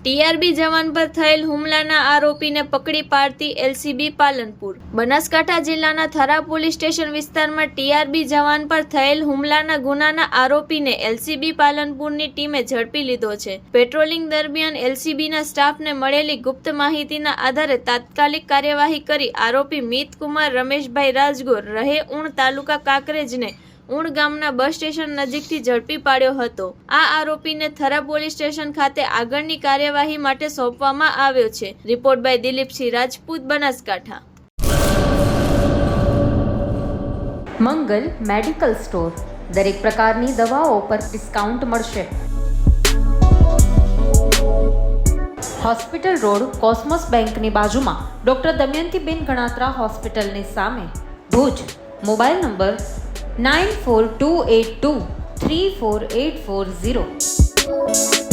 TRB જવાન પર થયેલ હુમલાના આરોપીને પકડી પાડતી એલસીબી પાલનપુર. બનાસકાંઠા જિલ્લાના થરા પોલીસ સ્ટેશન વિસ્તારમાં ટીઆરબી જવાન પર થયેલ હુમલાના ગુનાના આરોપીને એલસીબી પાલનપુરની ટીમે ઝડપી લીધો છે. પેટ્રોલિંગ દરમિયાન એલસીબીના સ્ટાફને મળેલી ગુપ્ત માહિતીના આધારે તાત્કાલિક કાર્યવાહી કરી આરોપી મિતકુમાર રમેશભાઈ રાજગોર રહે ઉણ તાલુકા કાંકરેજને ઉણ ગામના બસ સ્ટેશન નજીકથી ઝડપી પાડ્યો હતો. આ આરોપીને થરા પોલીસ સ્ટેશન ખાતે આગળની કાર્યવાહી માટે સોંપવામાં આવ્યો છે. Report by Dilipsinh Rajput, Banaskantha. Mangal medical store. દરેક પ્રકારની દવાઓ પર ડિસ્કાઉન્ટ મળશે. હોસ્પિટલ રોડ કોસ્મોસ બેંકની બાજુમાં. ડૉક્ટર દમયંતીબેન ગણાત્રા હોસ્પિટલની સામે. ભુજ. Mobile number 9428234840